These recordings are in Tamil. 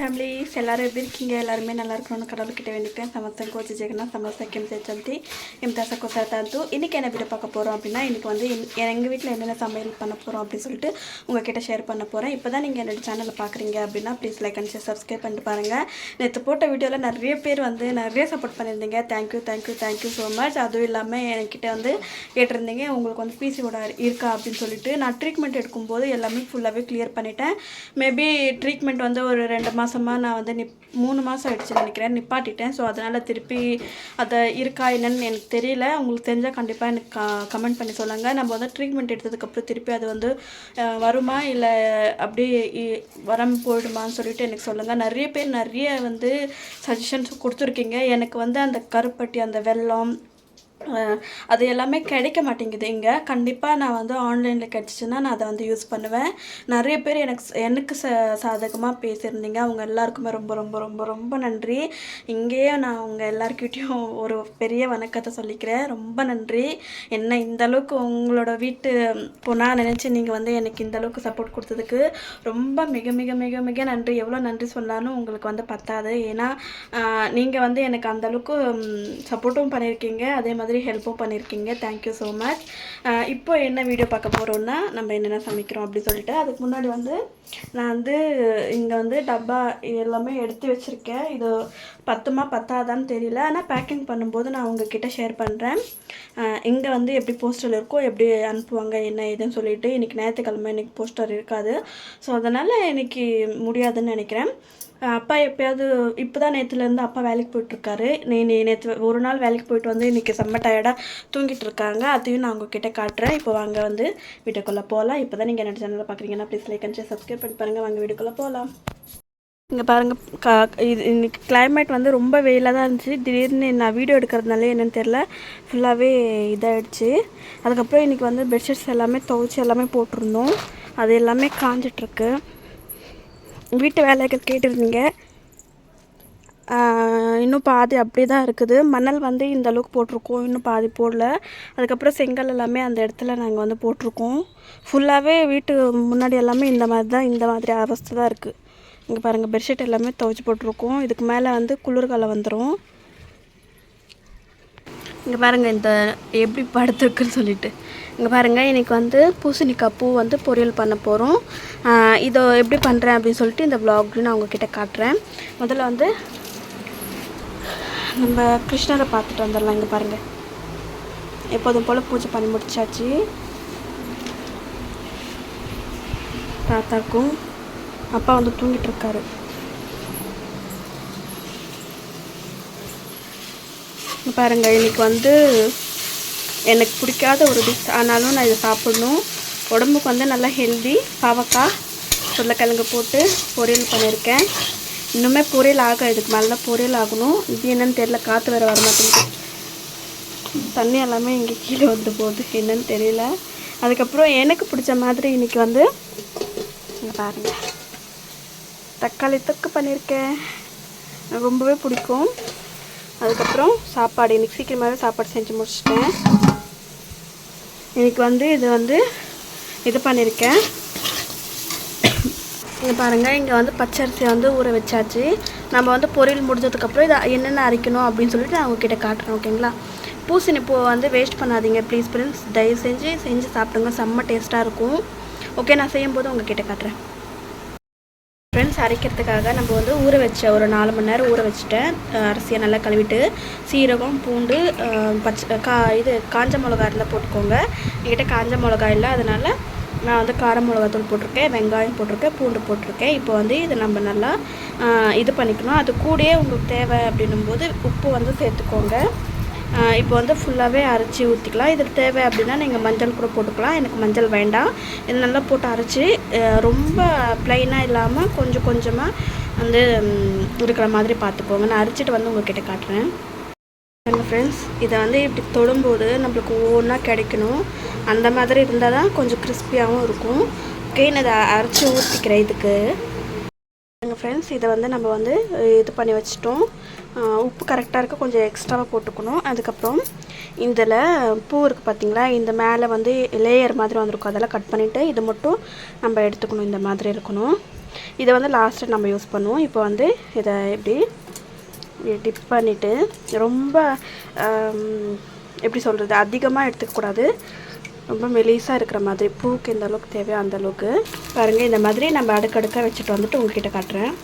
ஃபேமிலிஸ் எல்லாரும் எப்படி இருக்கீங்க? எல்லாருமே நல்லா இருக்கணும்னு கடவுள்கிட்ட வேண்டிப்பேன் சமஸ்தம் கோச்சி ஜெகநாத் சமஸ்தம் சேச்சந்தி எம் தச கொசா தாத்து. இன்றைக்கி என்ன வீடியோ பார்க்க போகிறோம் அப்படின்னா இன்றைக்கி வந்து எங்கள் வீட்டில் என்னென்ன சமையல் பண்ண போகிறோம் அப்படின்னு சொல்லிட்டு உங்ககிட்ட ஷேர் பண்ண போகிறேன் இப்போ தான் நீங்கள் என்னோட சேனலை பார்க்குறீங்க அப்படின்னா please like and share subscribe பண்ணிட்டு பாருங்கள் நேற்று போட்ட வீடியோவில் நிறைய பேர் வந்து நிறைய சப்போர்ட் பண்ணியிருந்தீங்க. Thank you thank you thank you so much அதுவும் இல்லாமல் என்கிட்ட வந்து கேட்டிருந்தீங்க உங்களுக்கு வந்து பிசிஓட இருக்கா அப்படின்னு சொல்லிட்டு. நான் ட்ரீட்மெண்ட் எடுக்கும்போது எல்லாமே ஃபுல்லாகவே கிளியர் பண்ணிட்டேன். மேபி ட்ரீட்மெண்ட் வந்து ஒரு ரெண்டு மாதம் மாதமாக நான் வந்து நிப் மூணு மாதம் ஆயிடுச்சு நினைக்கிறேன். நிப்பாட்டிட்டேன். ஸோ அதனால் திருப்பி அதை இருக்கா என்னன்னு எனக்கு தெரியல. உங்களுக்கு தெரிஞ்சால் கண்டிப்பாக எனக்கு கமெண்ட் பண்ணி சொல்லுங்கள் நம்ம வந்து ட்ரீட்மெண்ட் எடுத்ததுக்கப்புறம் திருப்பி அது வந்து வருமா? இல்லை அப்படியே இ- போயிடுமான்னு சொல்லிட்டு எனக்கு சொல்லுங்கள் நிறைய பேர் நிறைய வந்து சஜஷன்ஸ் கொடுத்துருக்கீங்க. எனக்கு வந்து அந்த கருப்பட்டி அந்த வெல்லம் அது எல்லாமே கிடைக்க மாட்டேங்குது. இங்கே கண்டிப்பாக நான் வந்து ஆன்லைனில் கிடச்சிச்சின்னா நான் அதை வந்து யூஸ் பண்ணுவேன். நிறைய பேர் எனக்கு ச- எனக்கு ச சாதகமாக பேசியிருந்தீங்க. அவங்க எல்லாருக்குமே ரொம்ப ரொம்ப ரொம்ப ரொம்ப நன்றி. இங்கேயே நான் அவங்க எல்லாருக்கிட்டேயும் ஒரு பெரிய வணக்கத்தை சொல்லிக்கிறேன். ரொம்ப நன்றி. என்ன இந்த அளவுக்கு உங்களோட வீட்டு பொண்ணாக நினச்சி நீங்கள் வந்து எனக்கு இந்த அளவுக்கு சப்போர்ட் கொடுத்ததுக்கு ரொம்ப மிக மிக மிக மிக நன்றி. எவ்வளோ நன்றி சொன்னாலும் உங்களுக்கு வந்து பத்தாது. ஏன்னா நீங்கள் வந்து எனக்கு அந்த அளவுக்கு சப்போர்ட்டும் பண்ணியிருக்கீங்க. அதே மாதிரி ஹெல்ப்பும் பண்ணியிருக்கீங்க தேங்க்யூ ஸோ மச் இப்போ என்ன வீடியோ பார்க்க போகிறோம்னா நம்ம என்னென்ன சமைக்கிறோம் அப்படி சொல்லிட்டு அதுக்கு முன்னாடி வந்து நான் வந்து இங்கே வந்து டப்பா எல்லாமே எடுத்து வச்சுருக்கேன். இது பத்துமா பத்தாதான்னு தெரியல. ஆனால் பேக்கிங் பண்ணும்போது நான் உங்ககிட்ட ஷேர் பண்ணுறேன் இங்கே வந்து எப்படி போஸ்டர் இருக்கோ எப்படி அனுப்புவாங்க என்ன ஏதுன்னு சொல்லிட்டு இன்றைக்கி ஞாயிற்றுக்கிழமை இன்றைக்கி போஸ்டர் இருக்காது. ஸோ அதனால் இன்றைக்கி முடியாதுன்னு நினைக்கிறேன். அப்பா எப்பயாவது இப்போ தான் நேற்றுலேருந்து அப்பா வேலைக்கு போயிட்டுருக்காரு. நீ நீ நேற்று ஒரு நாள் வேலைக்கு போயிட்டு வந்து இன்றைக்கி செம்ம டயர்டாக தூங்கிட்டு இருக்காங்க. அதையும் நான் உங்ககிட்ட காட்டுறேன். இப்போ வாங்க வந்து வீட்டுக்குள்ளே போகலாம் இப்போ தான் நீங்கள் என்னோட சேனலில் பார்க்குறீங்கன்னா ப்ளீஸ் லைக் அண்ட் சப்ஸ்கிரைப் பண்ணி பாருங்கள் வாங்க வீட்டுக்குள்ளே போகலாம் இங்கே பாருங்கள் கா இது இன்னைக்கு கிளைமேட் வந்து ரொம்ப வெயிலாக தான் இருந்துச்சு. திடீர்னு நான் வீடியோ எடுக்கிறதுனால என்னன்னு தெரில ஃபுல்லாகவே இதாகிடுச்சு அதுக்கப்புறம் இன்றைக்கி வந்து பெட்ஷீட்ஸ் எல்லாமே துவைச்சி எல்லாமே போட்டிருந்தோம். அது எல்லாமே காஞ்சிட்ருக்கு. வீட்டு வேலைகள் கேட்டிருந்தீங்க. இன்னும் பாதி அப்படி தான் இருக்குது. மணல் வந்து இந்த அளவுக்கு போட்டிருக்கோம். இன்னும் பாதி போடல. அதுக்கப்புறம் செங்கல் எல்லாமே அந்த இடத்துல நாங்கள் வந்து போட்டிருக்கோம். ஃபுல்லாகவே வீட்டு முன்னாடி எல்லாமே இந்த மாதிரி தான் இந்த மாதிரி அவஸ்தை தான் இருக்குது இங்கே பாருங்கள் பெட்ஷீட் எல்லாமே துவைச்சி போட்டிருக்கோம். இதுக்கு மேலே வந்து குளிர்காலம் வந்துடும் இங்கே பாருங்கள் இந்த எப்படி படுத்துருக்குன்னு சொல்லிட்டு. இங்கே பாருங்கள் இன்றைக்கி வந்து பூசணிக்காய் பூ வந்து பொரியல் பண்ண போகிறோம் இதை எப்படி பண்ணுறேன் அப்படின்னு சொல்லிட்டு இந்த vlogல நான் உங்ககிட்ட காட்டுறேன். முதல்ல வந்து நம்ம கிருஷ்ணரை பார்த்துட்டு வந்துடலாம் இங்கே பாருங்கள் எப்போதும் போல் பூஜை பண்ணி முடிச்சாச்சு. தாத்தாக்கும் அப்பா வந்து தூங்கிட்டு இருக்காரு. பாருங்கள் பாருங்க வந்து எனக்கு பிடிக்காத ஒரு டிஷ் ஆனாலும் நான் இதை சாப்பிடணும். உடம்புக்கு வந்து நல்லா ஹெல்தி பாவக்காய் உருளைக்கிழங்கு போட்டு பொரியல் பண்ணியிருக்கேன். இன்னுமே பொரியல் ஆகும் இதுக்கு மேலே பொரியல் ஆகணும். இது என்னென்னு தெரியல. காற்று வேறு வர மாட்டேங்குது. தண்ணி எல்லாமே இங்கே கீழே வந்து போகுது. என்னன்னு தெரியல. அதுக்கப்புறம் எனக்கு பிடிச்ச மாதிரி இன்னைக்கு வந்து பாருங்கள் தக்காளி தொக்கு பண்ணியிருக்கேன். எனக்கு ரொம்பவே பிடிக்கும். அதுக்கப்புறம் சாப்பாடு இன்றைக்கி சீக்கிரமாகவே சாப்பாடு செஞ்சு முடிச்சிட்டேன். இன்றைக்கி வந்து இது வந்து இது பண்ணியிருக்கேன் இங்கே பாருங்கள் இங்கே வந்து பச்சரிசியை வந்து ஊற வச்சாச்சு. நம்ம வந்து பொரியல் முடிஞ்சதுக்கப்புறம் இதை என்னென்ன அரைக்கணும் அப்படின்னு சொல்லிட்டு நான் உங்ககிட்ட காட்டுறேன் ஓகேங்களா? பூசணி பூவை வந்து வேஸ்ட் பண்ணாதீங்க ப்ளீஸ் ஃப்ரெண்ட்ஸ் தயவு செஞ்சு செஞ்சு சாப்பிடுங்க செம்ம டேஸ்ட்டாக இருக்கும். ஓகே நான் செய்யும்போது உங்ககிட்ட காட்டுறேன். அரைக்கிறதுக்காக நம்ம வந்து ஊற வச்ச ஒரு நாலு மணி நேரம் ஊற வச்சுட்டேன். அரிசியை நல்லா கழுவிட்டு சீரகம் பூண்டு பச்சை கா இது காஞ்ச மிளகா இருந்தால் போட்டுக்கோங்க. என்கிட்ட காஞ்ச மிளகா இல்லை அதனால் நான் வந்து கார மிளகாத்தூள் போட்டிருக்கேன் வெங்காயம் போட்டிருக்கேன் பூண்டு போட்டிருக்கேன். இப்போ வந்து இதை நம்ம நல்லா இது பண்ணிக்கணும். அது கூடயே உங்களுக்கு தேவை அப்படின்னும் போது உப்பு வந்து சேர்த்துக்கோங்க. இப்போ வந்து ஃபுல்லாகவே அரைச்சி ஊற்றிக்கலாம் இது தேவை அப்படின்னா நீங்கள் மஞ்சள் கூட போட்டுக்கலாம். எனக்கு மஞ்சள் வேண்டாம். இது நல்லா போட்டு அரைச்சி ரொம்ப ப்ளைனாக இல்லாமல் கொஞ்சம் கொஞ்சமாக வந்து இருக்கிற மாதிரி பார்த்துக்கோங்க. நான் அரைச்சிட்டு வந்து உங்கள்கிட்ட காட்டுறேன். எங்கள் ஃப்ரெண்ட்ஸ் இதை வந்து இப்படி தொடும்போது நம்மளுக்கு ஒவ்வொன்றா கிடைக்கணும். அந்த மாதிரி இருந்தால் தான் கொஞ்சம் கிறிஸ்பியாகவும் இருக்கும். ஓகே நான் இதை அரைச்சி ஊற்றிக்கிறேன் இதுக்கு. எங்கள் ஃப்ரெண்ட்ஸ் இதை வந்து நம்ம வந்து இது பண்ணி வச்சிட்டோம். உப்பு கரெக்டாக இருக்க. கொஞ்சம் எக்ஸ்ட்ராவாக போட்டுக்கணும். அதுக்கப்புறம் இதில் பூ இருக்குது பார்த்தீங்களா இந்த மேலே வந்து லேயர் மாதிரி வந்திருக்கும். அதெல்லாம் கட் பண்ணிவிட்டு இது மட்டும் நம்ம எடுத்துக்கணும். இந்த மாதிரி இருக்கணும். இதை வந்து லாஸ்ட்டு நம்ம யூஸ் பண்ணுவோம். இப்போ வந்து இதை எப்படி டிப் பண்ணிவிட்டு ரொம்ப எப்படி சொல்கிறது அதிகமாக எடுத்துக்கக்கூடாது ரொம்ப மெலிசாக இருக்கிற மாதிரி பூக்கு எந்த அளவுக்கு தேவையோ அந்த அளவுக்கு. பாருங்கள் இந்த மாதிரி நம்ம அடுக்கடுக்காக வச்சுட்டு வந்துட்டு உங்ககிட்ட காட்டுறேன்.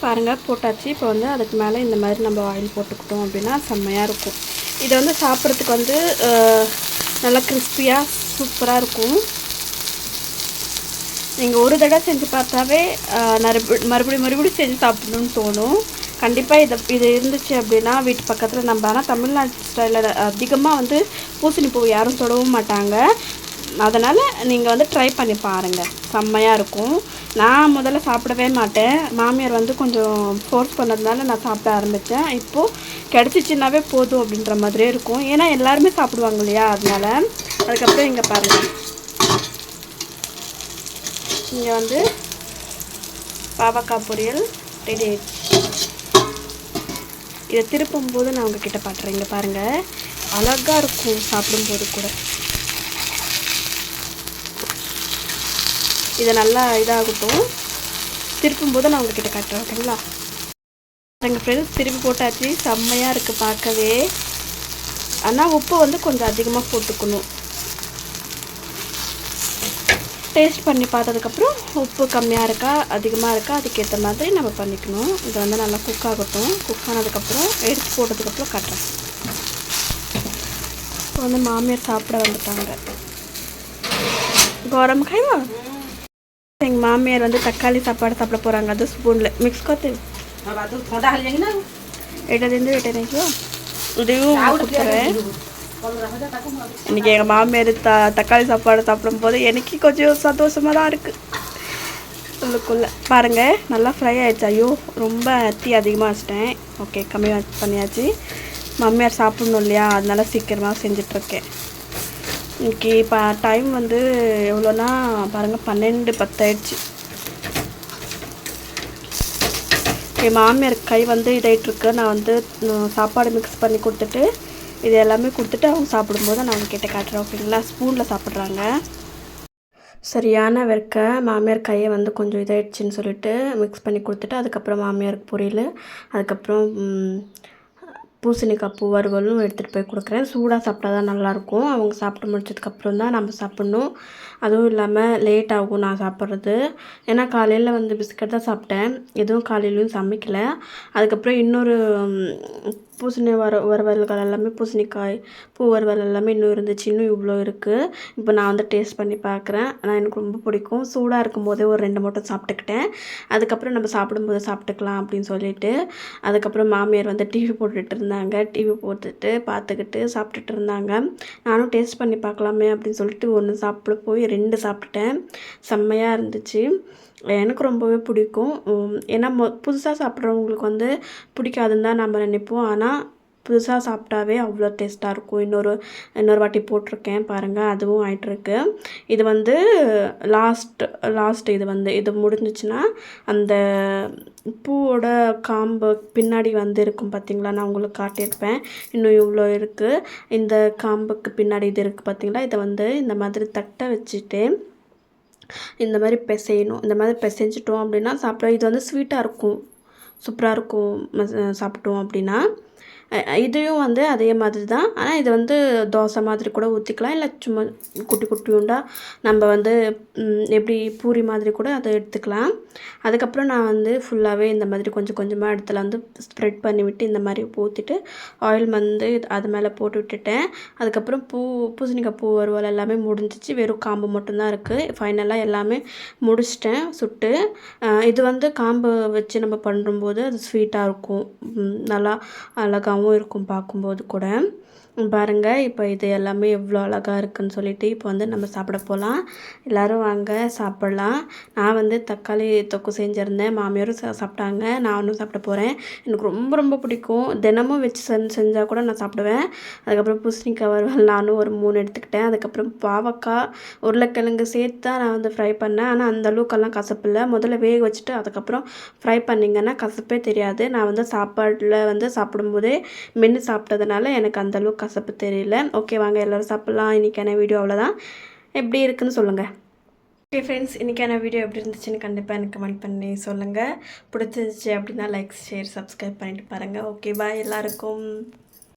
பாருங்கள் போட்டாச்சு. இப்போ வந்து அதுக்கு மேலே இந்த மாதிரி நம்ம ஆயில் போட்டுக்கிட்டோம் அப்படின்னா செம்மையாக இருக்கும். இதை வந்து சாப்பிட்றதுக்கு வந்து நல்லா கிறிஸ்பியாக சூப்பராக இருக்கும். நீங்கள் ஒரு தடவை செஞ்சு பார்த்தாவே அஹ், மறுபடியும் மறுபடியும் செஞ்சு சாப்பிடணும்னு தோணும். கண்டிப்பாக இதை இது இருந்துச்சு அப்படின்னா வீட்டு பக்கத்தில் நம்ம ஆனால் தமிழ்நாட்டு ஸ்டைலில் அதிகமாக வந்து பூசணி பூ யாரும் தொடவும் மாட்டாங்க. அதனால் நீங்கள் வந்து ட்ரை பண்ணி பாருங்கள் செம்மையாக இருக்கும். நான் முதல்ல சாப்பிடவே மாட்டேன். மாமியார் வந்து கொஞ்சம் ஃபோர்ஸ் பண்ணதுனால நான் சாப்பிட ஆரம்பித்தேன் இப்போது கிடச்சிச்சின்னாவே போதும் அப்படின்ற மாதிரியே இருக்கும். ஏன்னா எல்லாருமே சாப்பிடுவாங்க இல்லையா? அதனால அதுக்கப்புறம் இங்கே பாருங்கள் இங்கே வந்து பாவக்காய் பொரியல் ரெடி ஆயிடுச்சு. இதை திருப்பும் போது நான் உங்ககிட்ட பாட்டுறேன் இங்கே பாருங்கள் அழகாக இருக்கும் சாப்பிடும்போது கூட. இதை நல்லா இதாகட்டும். திருப்பும் போது நான் உங்ககிட்ட காட்டுறேன் ஓகேங்களா? எங்கள் ஃப்ரெண்ட்ஸ் திருப்பி போட்டாச்சு. செம்மையாக இருக்குது பார்க்கவே. ஆனால் உப்பு வந்து கொஞ்சம் அதிகமாக போட்டுக்கணும். டேஸ்ட் பண்ணி பார்த்ததுக்கப்புறம் உப்பு கம்மியாக இருக்கா அதிகமாக இருக்கா அதுக்கேற்ற மாதிரி நம்ம பண்ணிக்கணும். இது வந்து நல்லா குக் ஆகட்டும். குக் ஆனதுக்கப்புறம் எடுத்து போட்டதுக்கப்புறம் கட்டுறேன். இப்போ வந்து மாமியார் சாப்பிட வந்துட்டாங்க. கௌரம் கைமா எங்கள் மாமியார் வந்து தக்காளி சாப்பாடு சாப்பிட போகிறாங்க அது ஸ்பூனில். மிக்ஸ் கொத்தೇವೆ ಅದು ಥೊಡಾ ಹಲ್ಯಂಗಿನ ಎಟದಿಂದ ಎಟನೇಕೋ ಇದೆಯೂ இன்றைக்கி எங்கள் மாமியார் த தக்காளி சாப்பாடு சாப்பிடும் போது எனக்கு கொஞ்சம் சந்தோஷமாக தான் இருக்குது உள்ளுக்குள்ளே. பாருங்கள் நல்லா ஃப்ரை ஆகிடுச்சு ஐயோ ரொம்ப அத்தி அதிகமாக வச்சிட்டேன். ஓகே கம்மியாக பண்ணியாச்சு. மாமியார் சாப்பிட்ணும் இல்லையா? அதனால சீக்கிரமாக செஞ்சிட்ருக்கேன் இன்னைக்கு இப்போ டைம் வந்து எவ்வளோனா பாருங்கள் பன்னெண்டு பத்தாயிடுச்சு. என் மாமியார் கை வந்து இதாயிட்டிருக்கு. நான் வந்து சாப்பாடு மிக்ஸ் பண்ணி கொடுத்துட்டு இது எல்லாமே கொடுத்துட்டு அவங்க சாப்பிடும்போது நான் அவங்க கிட்ட காட்டுறேன் ஓகேங்களா? ஸ்பூனில் சாப்பிட்றாங்க. சரியான வெறுக்க மாமியார் கையை வந்து கொஞ்சம் இதாகிடுச்சின்னு சொல்லிட்டு மிக்ஸ் பண்ணி கொடுத்துட்டு அதுக்கப்புறம் மாமியாருக்கு பொரியல். அதுக்கப்புறம் பூசணிக்காய் பூ வறுவலும் எடுத்துகிட்டு போய் கொடுக்குறேன். சூடாக சாப்பிட்டா தான் நல்லாயிருக்கும். அவங்க சாப்பிட்டு முடிச்சதுக்கப்புறம் தான் நம்ம சாப்பிட்ணும். அதுவும் இல்லாமல் லேட் ஆகும் நான் சாப்பிட்றது. ஏன்னா காலையில் வந்து பிஸ்கட் தான் சாப்பிட்டேன். எதுவும் காலையிலையும் சமைக்கலை. அதுக்கப்புறம் இன்னொரு பூசணி வர வறுவல்கள் எல்லாமே பூசணிக்காய் பூ வறுவல் எல்லாமே இன்னும் இருந்துச்சு இன்னும் இவ்வளோ இருக்குது இப்போ நான் வந்து டேஸ்ட் பண்ணி பார்க்குறேன் ஆனால் எனக்கு ரொம்ப பிடிக்கும். சூடாக இருக்கும் போதே ஒரு ரெண்டு மட்டும் சாப்பிட்டுக்கிட்டேன். அதுக்கப்புறம் நம்ம சாப்பிடும்போது சாப்பிட்டுக்கலாம் அப்படின்னு சொல்லிட்டு அதுக்கப்புறம் மாமியார் வந்து டிவி போட்டுட்டு இருந்தாங்க. டிவி போட்டுட்டு பார்த்துக்கிட்டு சாப்பிட்டுட்டு இருந்தாங்க. நானும் டேஸ்ட் பண்ணி பார்க்கலாமே அப்படின்னு சொல்லிட்டு ஒன்று சாப்பிட போய் ரெண்டு சாப்பிட்டுட்டேன். செம்மையாக இருந்துச்சு. எனக்கு ரொம்பவே பிடிக்கும். ஏன்னா மொ புதுசாக சாப்பிட்றவங்களுக்கு வந்து பிடிக்காதுன்னு தான் நம்ம நினைப்போம். ஆனால் புதுசாக சாப்பிட்டாவே அவ்வளோ டேஸ்ட்டாக இருக்கும். இன்னொரு இன்னொரு வாட்டி போட்டிருக்கேன் பாருங்கள் அதுவும் ஆயிட்டுருக்கு. இது வந்து லாஸ்ட் லாஸ்ட் இது வந்து இது முடிஞ்சிச்சுன்னா அந்த பூவோட காம்பு பின்னாடி வந்து இருக்கும் பார்த்தீங்களா நான் உங்களுக்கு காட்டியிருப்பேன். இன்னும் இவ்வளோ இருக்குது இந்த காம்புக்கு பின்னாடி இது இருக்குது பார்த்தீங்களா இதை வந்து இந்த மாதிரி தட்டை வச்சுட்டு இந்த மாதிரி பிசையணும். இந்த மாதிரி பிசைஞ்சிட்டோம் அப்படின்னா சாப்பிட இது வந்து ஸ்வீட்டாக இருக்கும். சூப்பராக இருக்கும் சாப்பிட்டோம் அப்படின்னா. இதையும் வந்து அதே மாதிரி தான் ஆனால் இது வந்து தோசை மாதிரி கூட ஊற்றிக்கலாம் இல்லை சும்மா குட்டி குட்டியுண்டா நம்ம வந்து எப்படி பூரி மாதிரி கூட அதை எடுத்துக்கலாம். அதுக்கப்புறம் நான் வந்து ஃபுல்லாகவே இந்த மாதிரி கொஞ்சம் கொஞ்சமாக இடத்துல வந்து ஸ்ப்ரெட் பண்ணி விட்டு இந்த மாதிரி ஊற்றிட்டு ஆயில் வந்து அது மேலே போட்டு விட்டுட்டேன். அதுக்கப்புறம் பூ பூசணிக்காய் பூ வருவால் எல்லாமே முடிஞ்சிச்சு. வெறும் காம்பு மட்டும்தான் இருக்குது ஃபைனலாக எல்லாமே முடிச்சிட்டேன் சுட்டு. இது வந்து காம்பு வச்சு நம்ம பண்ணும்போது அது ஸ்வீட்டாக இருக்கும். நல்லா அழகாக அழகாகவும் இருக்கும் பார்க்கும்போது கூட. பாருங்கள் இப்போ இது எல்லாமே எவ்வளோ அழகாக இருக்குன்னு சொல்லிட்டு இப்போ வந்து நம்ம சாப்பிட போகலாம் எல்லோரும் வாங்க சாப்பிட்லாம். நான் வந்து தக்காளி தொக்கு செஞ்சுருந்தேன். மாமியாரும் சாப்பிட்டாங்க. நானும் சாப்பிட போகிறேன் எனக்கு ரொம்ப ரொம்ப பிடிக்கும். தினமும் வச்சு செஞ்சு செஞ்சால் கூட நான் சாப்பிடுவேன். அதுக்கப்புறம் பூசணிக்காய் வறுவல் நானும் ஒரு மூணு எடுத்துக்கிட்டேன். அதுக்கப்புறம் பாவக்காய் உருளைக்கிழங்கு சேர்த்து தான் நான் வந்து ஃப்ரை பண்ணேன். ஆனால் அந்த அளவுக்கெல்லாம் கசப்பு இல்லை முதல்ல வேக வச்சுட்டு அதுக்கப்புறம் ஃப்ரை பண்ணிங்கன்னா கசப்பே தெரியாது. நான் வந்து சாப்பாட்டில் வந்து சாப்பிடும்போதே மென்று சாப்பிட்டதுனால எனக்கு அந்தளவுக்கு கசப்பு தெரியல. ஓகே வாங்க எல்லோரும் சாப்பிட்லாம். இன்றைக்கான வீடியோ அவ்வளோதான் எப்படி இருக்குன்னு சொல்லுங்கள் ஓகே ஃப்ரெண்ட்ஸ் இன்றைக்கான வீடியோ எப்படி இருந்துச்சுன்னு கண்டிப்பாக எனக்கு கமெண்ட் பண்ணி சொல்லுங்கள் பிடிச்சிருந்துச்சி அப்படின்னா லைக் ஷேர் சப்ஸ்கிரைப் பண்ணிட்டு பாருங்கள் ஓகே பாய் எல்லாருக்கும்.